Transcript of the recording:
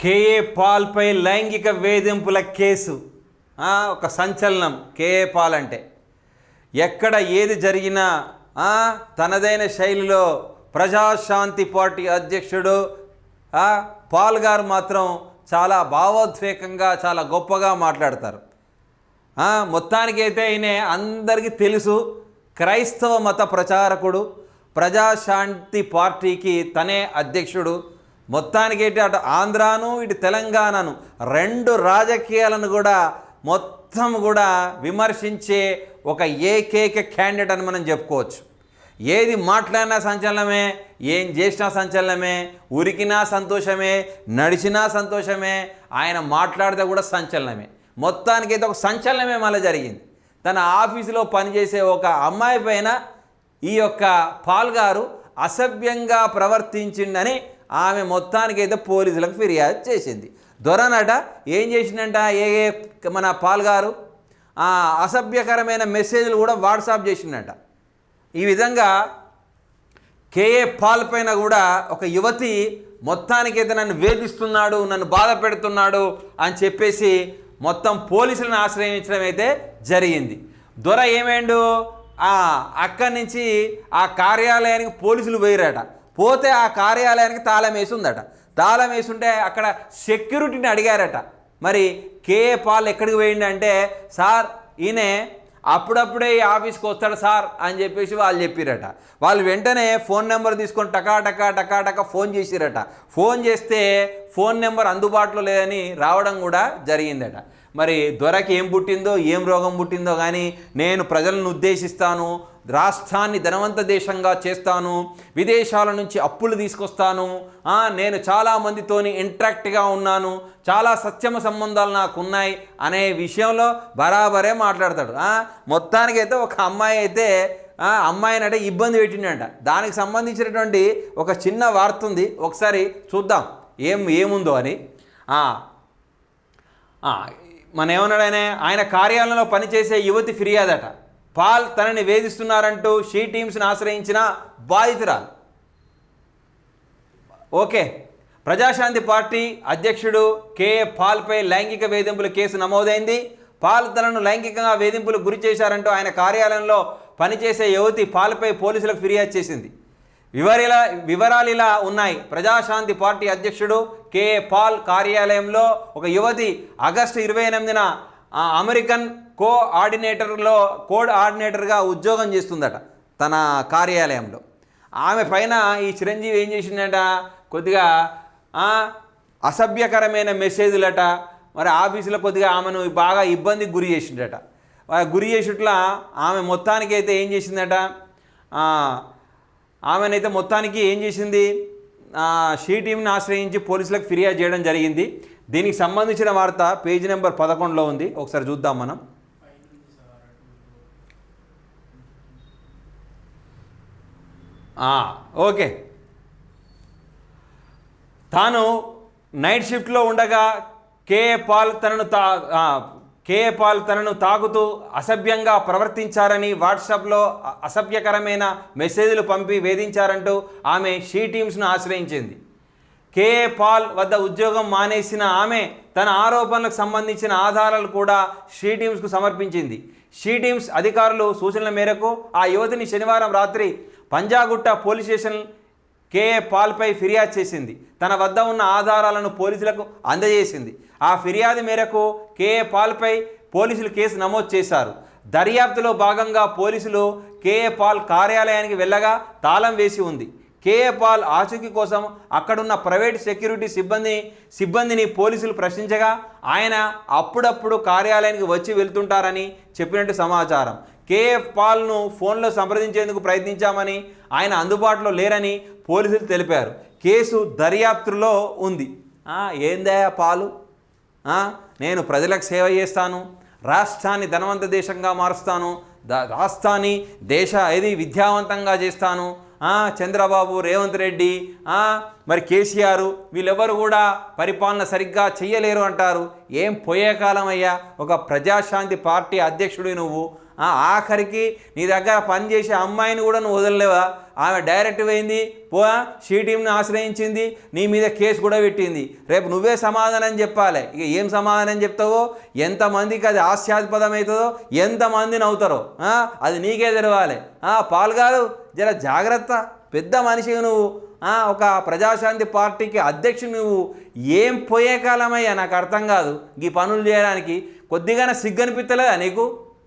KA పాల్పై లైంగిక వేధింపుల కేసు. ఒక సంచలనం. కేఏ పాల్ అంటే. ఎక్కడ ఏది జరిగినా తనదైన శైలిలో ప్రజాశాంతి పార్టీ అధ్యక్షుడు పాల్ గారు మాత్రం చాలా భావోద్వేగంగా చాలా గొప్పగా మాట్లాడతారు. మొత్తానికైతే ఈయన అందరికీ తెలుసు. క్రైస్తవ మత ప్రచారకుడు ప్రజాశాంతి పార్టీకి తనే అధ్యక్షుడు. మొత్తానికైతే అటు ఆంధ్రాను ఇటు తెలంగాణను రెండు రాజకీయాలను కూడా మొత్తం కూడా విమర్శించే ఒక ఏకైక క్యాండిడేట్ అని మనం చెప్పుకోవచ్చు. ఏది మాట్లాడినా సంచలనమే ఏం చేసినా సంచలనమే ఉరికినా సంతోషమే నడిచినా సంతోషమే ఆయన మాట్లాడితే కూడా సంచలనమే. మొత్తానికైతే ఒక సంచలనమే మళ్ళీ జరిగింది. తన ఆఫీసులో పనిచేసే ఒక అమ్మాయి పైన ఈ యొక్క పాల్గారు అసభ్యంగా ప్రవర్తించిండని ఆమె మొత్తానికైతే పోలీసులకు ఫిర్యాదు చేసింది. దొరనట ఏం చేసిందంట? ఏ ఏ మన పాల్గారు అసభ్యకరమైన మెసేజ్లు కూడా వాట్సాప్ చేసిండట ఈ విధంగా కేఏ పాల్ పైన కూడా ఒక యువతి మొత్తానికైతే నన్ను వేధిస్తున్నాడు నన్ను బాధ పెడుతున్నాడు అని చెప్పేసి మొత్తం పోలీసులను ఆశ్రయించడం అయితే జరిగింది. దొర ఏమైండు? అక్కడి నుంచి ఆ కార్యాలయానికి పోలీసులు పోయిరట. పోతే ఆ కార్యాలయానికి తాళం వేసి ఉందట తాళం వేసి ఉంటే అక్కడ సెక్యూరిటీని అడిగారట. మరి కేఏ పాల్ ఎక్కడికి పోయిండు అంటే సార్ ఈయన అప్పుడప్పుడే ఈ ఆఫీస్కి వస్తాడు సార్ అని చెప్పేసి వాళ్ళు చెప్పిరట. వాళ్ళు వెంటనే ఫోన్ నెంబర్ తీసుకొని టకా టకా టకా టకా ఫోన్ చేసిరట. ఫోన్ చేస్తే ఫోన్ నెంబర్ అందుబాటులో లేదని రావడం కూడా జరిగిందట. మరి దొరకి ఏం పుట్టిందో ఏం రోగం పుట్టిందో కానీ నేను ప్రజలను ఉద్దేశిస్తాను రాష్ట్రాన్ని ధనవంత దేశంగా చేస్తాను. విదేశాల నుంచి అప్పులు తీసుకొస్తాను. నేను చాలా మందితోని ఇంట్రాక్ట్గా ఉన్నాను. చాలా సత్యమ సంబంధాలు నాకు ఉన్నాయి అనే విషయంలో బరాబరే మాట్లాడతాడు. మొత్తానికైతే ఒక అమ్మాయి అయితే అమ్మాయిని అంటే ఇబ్బంది పెట్టిండంట దానికి సంబంధించినటువంటి ఒక చిన్న వార్త ఉంది. ఒకసారి చూద్దాం. ఏం ఏముందో అని. మన ఏమన్నాడు ఆయన? ఆయన కార్యాలయంలో పనిచేసే యువతి ఫిర్యాదట. పాల్ తనని వేధిస్తున్నారంటూ షీ టీమ్స్ని ఆశ్రయించిన బాధితురాలు. ఓకే. ప్రజాశాంతి పార్టీ అధ్యక్షుడు కేఏ పాల్పై లైంగిక వేధింపుల కేసు నమోదైంది. పాల్ తనను లైంగికంగా వేధింపులకు గురి చేశారంటూ ఆయన కార్యాలయంలో పనిచేసే యువతి పాల్పై పోలీసులకు ఫిర్యాదు చేసింది. వివరిలా వివరాలు ఇలా ఉన్నాయి. ప్రజాశాంతి పార్టీ అధ్యక్షుడు కేఏ పాల్ కార్యాలయంలో ఒక యువతి ఆగస్టు ఇరవై ఎనిమిదిన అమెరికన్ కో ఆర్డినేటర్లో కోడ్ ఆర్డినేటర్గా ఉద్యోగం చేస్తుందట తన కార్యాలయంలో. ఆమె పైన ఈ చిరంజీవి ఏం చేసిందట? కొద్దిగా అసభ్యకరమైన మెసేజ్లట. మరి ఆఫీసులో కొద్దిగా ఆమెను బాగా ఇబ్బందికి గురి చేసిండట గురి చేసిట్లా ఆమె మొత్తానికి అయితే ఏం చేసిందట? ఆమెనైతే మొత్తానికి ఏం చేసింది? ఆ, షీ టీంని ఆశ్రయించి పోలీసులకు ఫిర్యాదు చేయడం జరిగింది. దీనికి సంబంధించిన వార్త పేజీ నెంబర్ పదకొండులో ఉంది. ఒకసారి చూద్దాం మనం ఆ, ఓకే. తాను నైట్ షిఫ్ట్లో ఉండగా కేఏ పాల్ తనను తా కేఏ పాల్ తనను తాగుతూ అసభ్యంగా ప్రవర్తించారని వాట్సాప్లో అసభ్యకరమైన మెసేజ్లు పంపి వేధించారంటూ ఆమె షీ టీమ్స్ను ఆశ్రయించింది. కేఏ పాల్ వద్ద ఉద్యోగం మానేసిన ఆమె తన ఆరోపణలకు సంబంధించిన ఆధారాలు కూడా షీ టీమ్స్కు సమర్పించింది. షీ టీమ్స్ అధికారులు సూచనల మేరకు ఆ యువతిని శనివారం రాత్రి పంజాగుట్ట పోలీస్ స్టేషన్ కేఏ పాల్పై ఫిర్యాదు చేసింది. తన వద్ద ఉన్న ఆధారాలను పోలీసులకు అందజేసింది. ఆ ఫిర్యాదు మేరకు కేఏ పాల్పై పోలీసులు కేసు నమోదు చేశారు. దర్యాప్తులో భాగంగా పోలీసులు కేఏ పాల్ కార్యాలయానికి వెళ్ళగా తాళం వేసి ఉంది. కేఏ పాల్ ఆచూకీ కోసం అక్కడున్న ప్రైవేట్ సెక్యూరిటీ సిబ్బంది సిబ్బందిని పోలీసులు ప్రశ్నించగా ఆయన అప్పుడప్పుడు కార్యాలయానికి వచ్చి వెళ్తుంటారని చెప్పినట్టు సమాచారం. కేఏ పాల్ను ఫోన్లో సంప్రదించేందుకు ప్రయత్నించామని ఆయన అందుబాటులో లేరని పోలీసులు తెలిపారు. కేసు దర్యాప్తులో ఉంది. ఏందయా ఏందా పాలు? నేను ప్రజలకు సేవ చేస్తాను రాష్ట్రాన్ని ధనవంత దేశంగా మారుస్తాను రాష్ట్రాన్ని దేశ ఏది విద్యావంతంగా చేస్తాను చంద్రబాబు రేవంత్ రెడ్డి మరి కేసీఆర్ వీళ్ళెవరు కూడా పరిపాలన సరిగ్గా చెయ్యలేరు అంటారు. ఏం పోయే కాలమయ్యా ఒక ప్రజాశాంతి పార్టీ అధ్యక్షుడి నువ్వు. ఆఖరికి నీ దగ్గర పనిచేసే అమ్మాయిని కూడా నువ్వు వదలలేవా? ఆమె డైరెక్ట్ పోయింది పో షీ ఆశ్రయించింది నీ మీద కేసు కూడా పెట్టింది. రేపు నువ్వే సమాధానం చెప్పాలి. ఇక ఏం సమాధానం చెప్తావో? ఎంతమందికి అది హాస్యాస్పదం అవుతుందో ఎంతమందిని అవుతారో అది నీకే తెలవాలి. పాల్గారు జర జాగ్రత్త. పెద్ద మనిషిగా నువ్వు. ఒక ప్రజాశాంతి పార్టీకి అధ్యక్షుడు నువ్వు ఏం పోయే కాలమయ్యా? నాకు అర్థం కాదు. ఈ పనులు చేయడానికి కొద్దిగానే సిగ్గనిపిస్తలేదా నీకు?